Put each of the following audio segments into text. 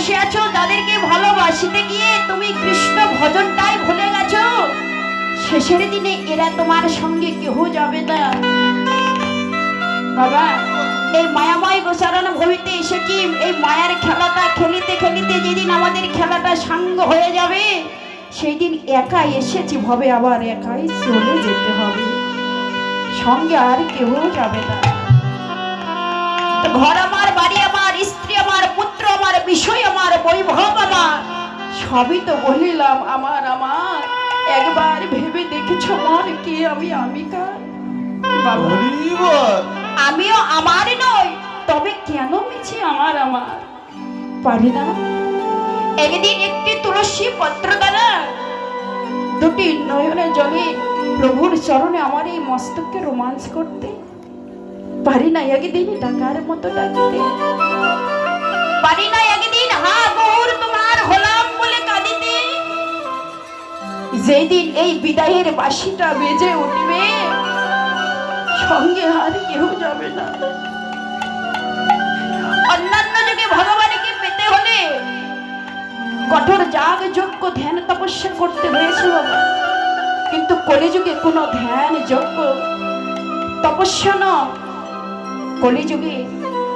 বসে আছো যাদেরকে ভালোবাসিতে গিয়ে তুমি কৃষ্ণ ভজনটাই ভুলে গেছো? শেষের দিনে এরা তোমার সঙ্গে কেহ যাবে না। বাবা, এই মায়াময় গোসারণ ভবিতে এসেছি। এই মায়ার খেলাটা খেলিতে খেলিতে যেদিন আমাদের খেলাটা সাঙ্গ হয়ে যাবে সেই দিন একা এসেছি ভবে আবার একাই চলে যেতে হবে। সঙ্গে আর কেউ যাবে না। ঘর আমার বাড়ি আমার স্ত্রী আমার পুত্র আমার বিষয় আমার বৈভব আমার। সবই তো বলিলাম আমার আমার। একবার ভেবে দেখেছ মন কে আমি আমি কার? আমিও আমার নই তবে কেন মিছি আমার আমার? পারি না। একদিন একটি তুলসী পত্র দ্বারা দুটি নয়নে জলে প্রভুর চরণে আমার এই মস্তককে রোমাঞ্চ করতে। পারি না একদিন ডাকার মতো ডাকতে। পারি না একদিন, হা যেদিন এই বিদায়ের বাঁশিটা বেজে উঠবে, সঙ্গে আর কেউ যাবে না। অন্যান্য যুগে ভগবানকে পেতে হলে কঠোর যাগ যজ্ঞ ধ্যান তপস্যা করতে হয়েছে বাবা কিন্তু কলিযুগে কোনো ধ্যান, যজ্ঞ, তপস্যা ন। কলিযুগে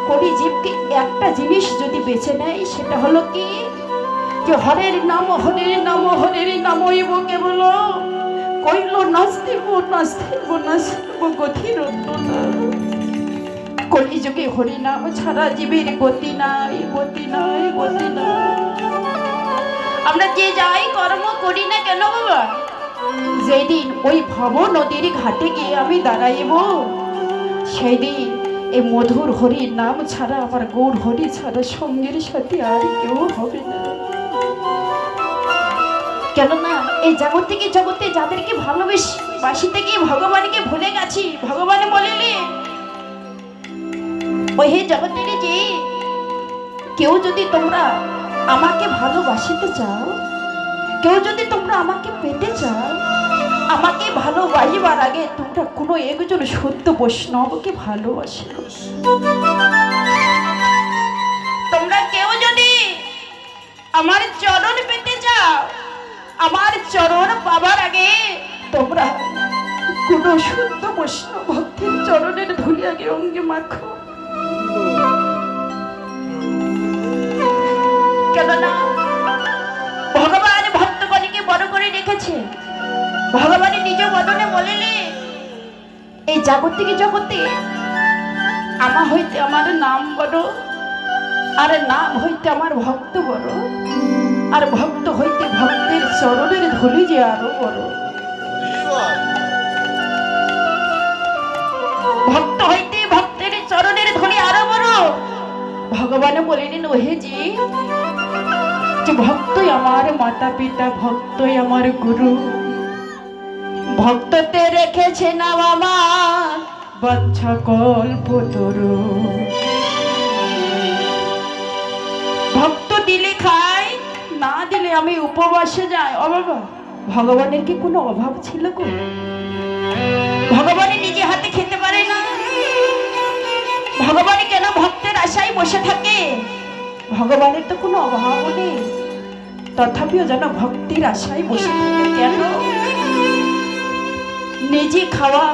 কলিজীবকে একটা জিনিস যদি বেছে নেয়, সেটা হলো কি? যে হরের নাম হরের নাম হরের নাম ইব কেবল কইল নাস্তিব নাস্তিব নাস্তিব গতির হরি নাম ছাড়া জীবের গতি নাই গতি নাই গতি নাই। আমরা যে যাই কর্ম করি না কেন বাবা? যেদিন ওই ভব নদীর ঘাটে গিয়ে আমি দাঁড়াইব সেই দিন এই মধুর হরি নাম ছাড়া আমার গৌর হরি ছাড়া সঙ্গের সাথে আর কেউ হবে না। কেননা এই জগৎ থেকে জগতে যাদেরকে ভালোবেসে বাসিতে গিয়ে ভগবানকে ভুলে গেছি, ভগবান বলিলে, ওই হে জগতের যে কেউ যদি তোমরা আমাকে ভালোবাসিতে চাও, কেউ যদি তোমরা আমাকে পেতে চাও আমাকে ভালোবাসিবার আগে তোমরা কোনো একজন সত্য বৈষ্ণবকে ভালোবাসো তোমরা কেউ যদি আমার চরণ পেতে চাও, আমার চরণ পাবার আগে তোমরা কোনো শুদ্ধ বৈষ্ণব ভক্তির চরণের ধুলি আগে অঙ্গে মাখো। কেননা ভগবান ভক্তগণকে বড় করে রেখেছে। ভগবানের নিজ বদনে বলিলে এই জাগতিক জগতে আমা হইতে আমার নাম বড় আর নাম হইতে আমার ভক্ত বড় আর ভক্ত হইতে ভক্তের চরণের ধুলি যে আরও বড় ভক্ত হইতে ভক্তের চরণের ধুলি আরও বড় ভগবান বলিলেন, ওহে জি ভক্তই আমার মাতা পিতা ভক্তই আমার গুরু ভক্ততে রেখেছে না বাবা বাচ্চা কল্প তরু ভক্ত দিলে খাই না দিলে আমি উপবাসে যাই। ও বাবা, ভগবানের কি কোনো অভাব ছিল গো? ভগবানের নিজে হাতে খেতে পারে না। ভগবান কেন ভক্তের আশায় বসে থাকে? ভগবানের তো কোনো অভাব নেই। তথাপিও যেন ভক্তির আশায় বসে থাকে কেন? নিজে খাওয়া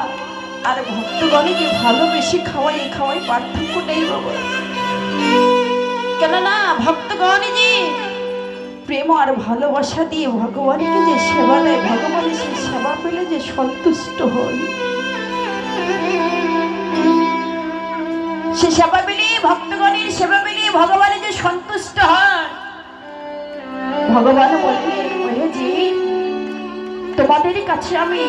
আর ভক্তগণকে ভালোবেসে খাওয়া এই খাওয়াই পার্থক্য নেই বাবা। কেননা ভক্তগণ যে প্রেম আর ভালোবাসা দিয়ে ভগবানকে যে সেবা দেয় ভগবানের সেই সেবা পেলে যে সন্তুষ্ট হয় সে সেবা পেলে, ভক্তগণের সেবা পেলে ভগবানে যে সন্তুষ্ট হন। ভগবান বলে জি তোমাদের কাছে আমি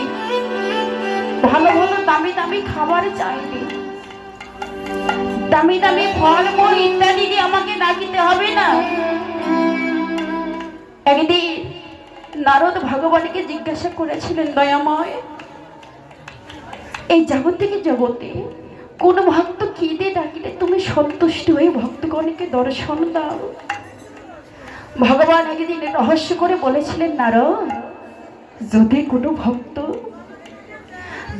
ভালো ভালো দামি দামি খাবার চাইনি দামি দামি ফল মূল ইত্যাদি দিয়ে আমাকে ডাকিতে হবে না? একদিন নারদ ভগবানকে জিজ্ঞাসা করেছিলেন, দয়াময়, এই জাগতিক জগতে কোন ভক্ত কি দিয়ে ডাকিলে তুমি সন্তুষ্ট হয়ে ভক্তগণকে দর্শন দাও? ভগবান একদিন রহস্য করে বলেছিলেন, নারদ, যদি কোনো ভক্ত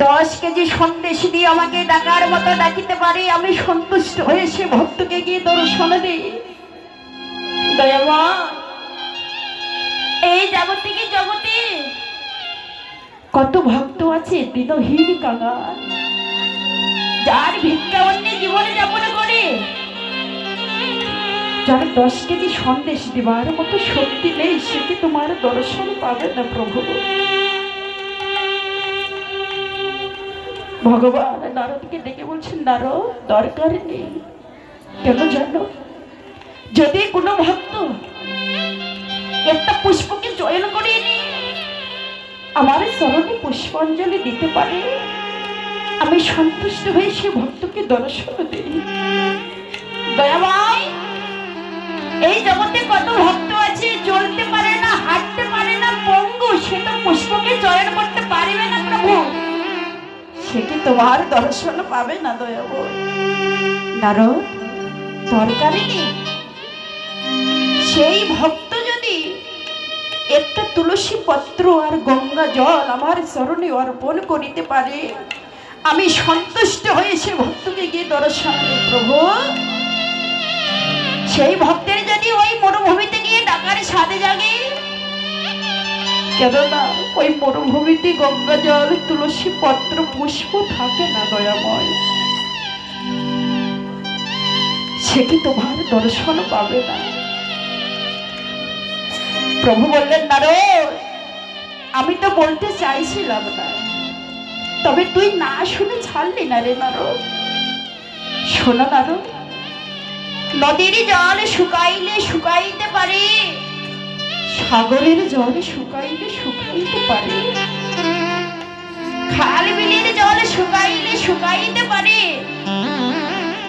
দশ কেজি সন্দেশ দিয়ে আমাকে ডাকার মতো ডাকিতে পারে, আমি সন্তুষ্ট হয়ে সে ভক্তকে গিয়ে দর্শন দিই। দয়া থেকে জগতে কত ভক্ত আছে দিনহীন কাঙাল যার ভিক্ষা অন্য জীবনে যাপন করে, যার দশ কেজি সন্দেশ দেবার মতো শক্তি নেই, সে কি তোমার দর্শন পাবে না প্রভু? ভগবান। নারদকে ডেকে বলছেন, নারদ, দরকার নেই। কেন জানো? যদি কোনো ভক্ত একটা পুষ্পকে চয়ন করে আমার চরণে পুষ্পাঞ্জলি দিতে পারে, আমি সন্তুষ্ট হয়ে সে ভক্তকে দর্শন দিই। দয়াময় এই জগতে কত ভক্ত আছে, চলতে পারে না, হাঁটতে পারে না, পঙ্গু, সে তো পুষ্পকে চয়ন করতে পারবে না, প্রভু। সে কি তোমার দর্শন পাবে না দয়াময় নারদ দরকারই নেই। সেই ভক্ত যদি একটা তুলসী পত্র আর গঙ্গা জল আমার চরণে অর্পণ করিতে পারে, আমি সন্তুষ্ট হয়ে সে ভক্তকে গিয়ে দর্শন প্রভু। সেই ভক্তের যদি ওই মরুভূমিতে গিয়ে ডাকার সাথে জাগে কেননা ওই মরুভূমিতে গঙ্গা জল, তুলসী পত্র, পুষ্প থাকে না দয়াময়। সে কি তোমার দর্শন পাবে না? প্রভু বললেন, নারদ, আমি তো বলতে চাইছিলাম না। তবে তুই না শুনে ছাড়লি না রে নারদ। শোনো নারদ, নদীর জল শুকাইলে শুকাইতে পারে সাগরের জল শুকাইলে শুকাইতে পারে। খাল বিলের জল শুকাইলে শুকাইতে পারে।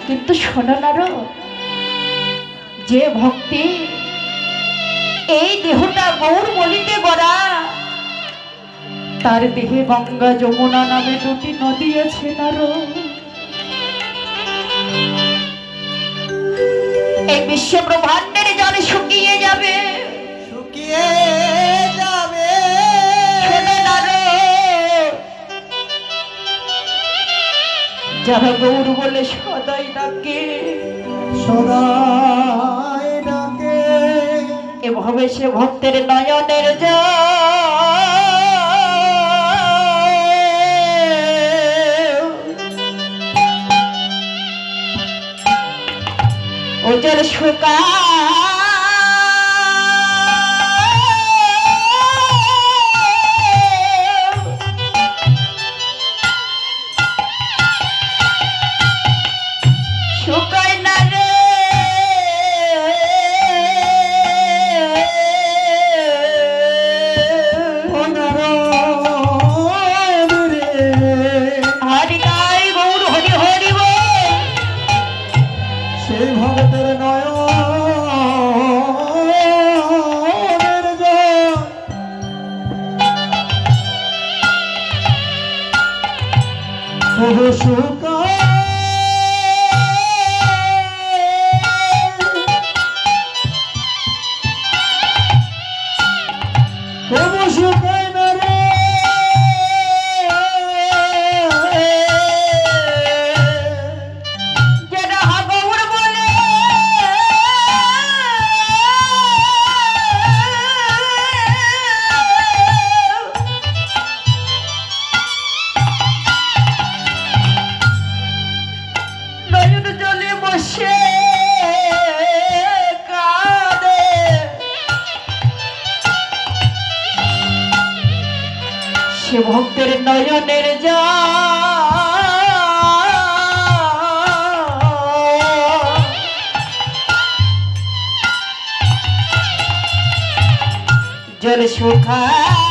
কিন্তু শোনো নারদ যে ভক্তি, এই দেহটা গৌর বলিতে গড়া। তার দেহে গঙ্গা যমুনা নামে দুটি নদী আছে নারো এই বিশ্ব ব্রহ্মাণ্ডের জল শুকিয়ে যাবে। যারা গৌর বলে সদাই ডাকে সদাই ডাকে। এভাবে সে ভক্তের নয়নের ওজল শুকা সুখা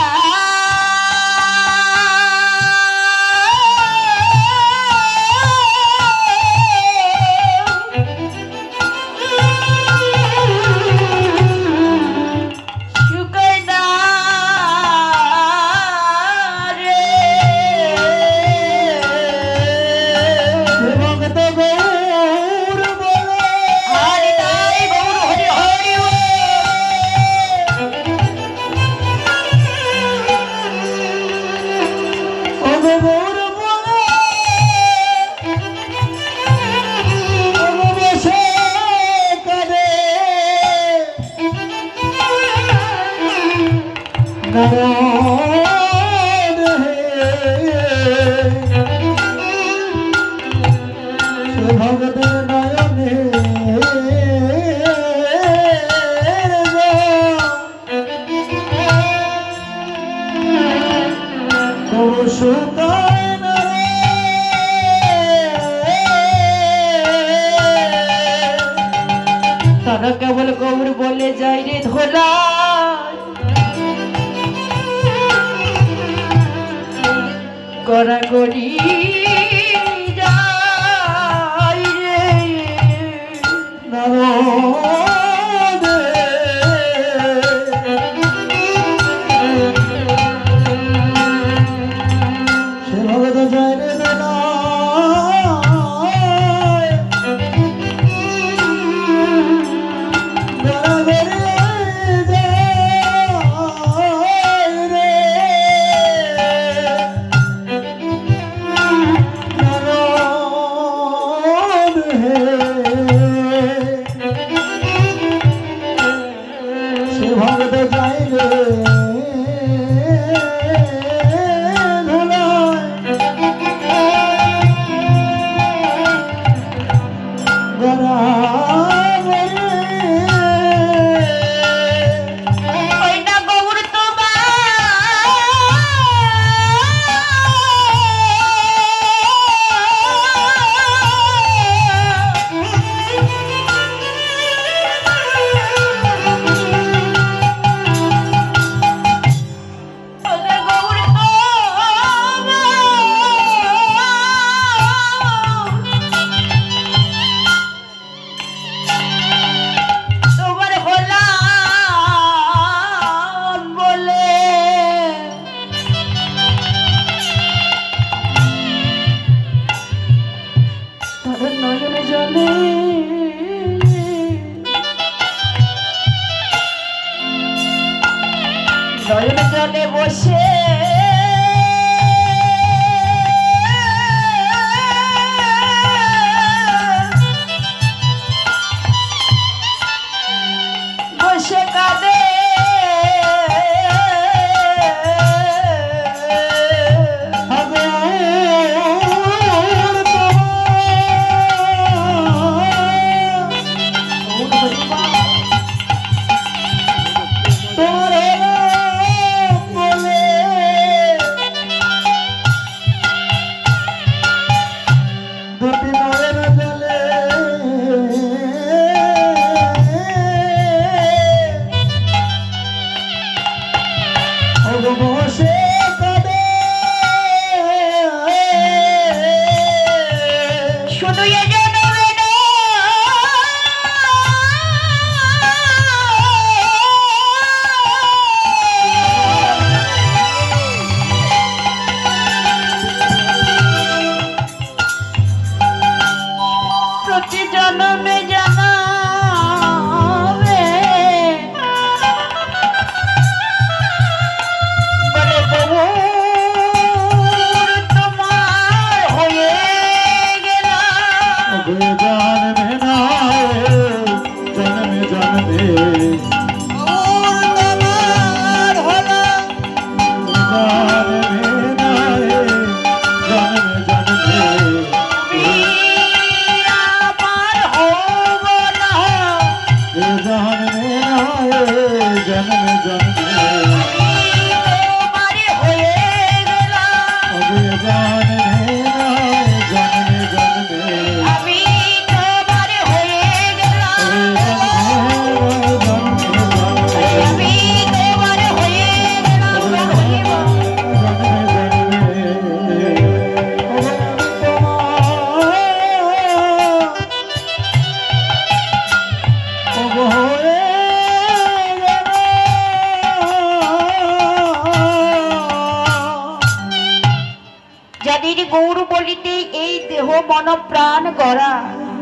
Yeah. গড়াগড়ি যাই